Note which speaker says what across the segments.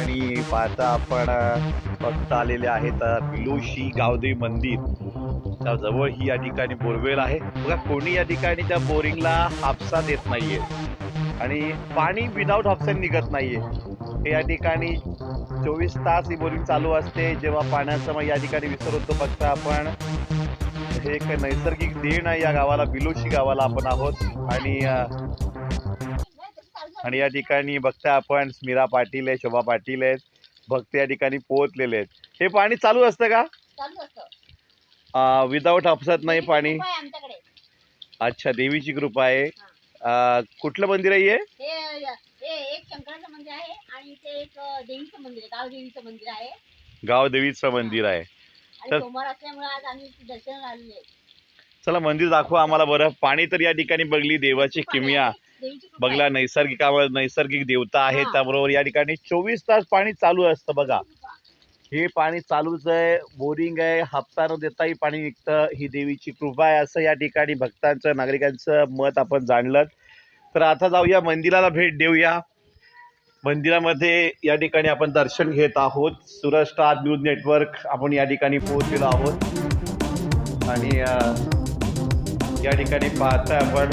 Speaker 1: आणि पाहता आपण फक्त आलेले आहेत तर पिलोशी गावदेवी मंदिर. त्या जवळ ही या ठिकाणी बोरवेल आहे. बघा कोणी या ठिकाणी त्या बोरिंगला हापसा देत नाहीये. आणि पाणी विदाऊट हापसा निघत नाहीये. हे या ठिकाणी चोवीस तास ही बोरिंग चालू असते. जेव्हा पाण्याचा मग या ठिकाणी विसर होतो फक्त आपण हे एक नैसर्गिक देण आहे या गावाला बिलोशी गावाला आपण आहोत. आणि आणि या ठिकाणी बघता आपण स्मिरा पाटील आहे शोभा पाटील आहेत. भक्त या ठिकाणी पोहोचलेले आहेत. हे पाणी चालू असतं का? विदाऊट हापसत नाही पाणी? अच्छा देवीची कृपा आहे. कुठलं मंदिर आहे
Speaker 2: एक शंकराचं मंदिर आहे आणि ते एक देवीचं मंदिर आहे. गाव देवीचं मंदिर आहे.
Speaker 1: मंदिर तर-
Speaker 2: सोमवार असल्यामुळे आज आम्ही दर्शनाला आलेले आहे.
Speaker 1: चला मंदिर दाखवा आम्हाला बरं. पाणी तर या ठिकाणी बघली देवाची किमया. बघला. नैसर्गिक नैसर्गिक देवता आहे. त्याबरोबर या ठिकाणी चोवीस तास पाणी चालू असतं बघा. हे पाणी चालूच आहे बोरिंग आहे हापसा न देताही पाणी निघतं. ही देवीची कृपा आहे असं या ठिकाणी भक्तांचं नागरिकांचं मत आपण जाणलं. तर आता जाऊया मंदिराला भेट देऊया. मंदिरामध्ये या ठिकाणी आपण दर्शन घेत आहोत. सुरज स्टार न्यूज नेटवर्क आपण या ठिकाणी पोहोचलेलो आहोत. आणि या ठिकाणी पाहता आपण.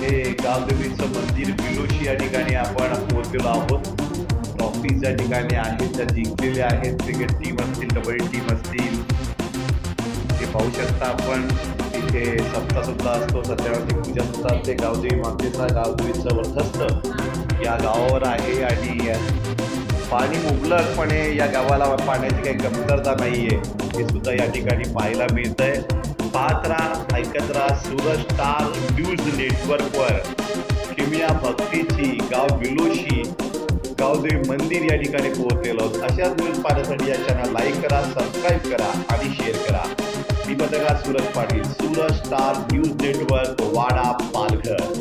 Speaker 1: हे गावदेवीचं मंदिर बिलोशी या ठिकाणी आपण पोहोचलेलो आहोत. ट्रॉफी ज्या ठिकाणी आहेत त्या जिंकलेल्या आहेत. क्रिकेट टीम असतील कबड्डी टीम असतील. ते पाहू शकता आपण. तिथे सप्ताह सुद्धा असतो सत्यावरती पूजा सुद्धा असते. गावदेवी मातेचा गावदेवीचं वर्चस्व या गावावर आहे आणि पाणी मुबलकपणे या गावाला पाण्याची काही कमतरता नाही आहे हे सुद्धा या ठिकाणी पाहायला मिळतंय. पाहत राहा ऐकत राहा सूरज स्टार न्यूज नेटवर्कवर. किमिया भक्तीची गाव विलोशी गावदेवी मंदिर या ठिकाणी पोहोचलेलो अशाच न्यूज पाहण्यासाठी या चॅनल लाईक करा सबस्क्राईब करा आणि शेअर करा. मी पत्रकार Suraj Patil Suraj Star News Network Wada Palghar.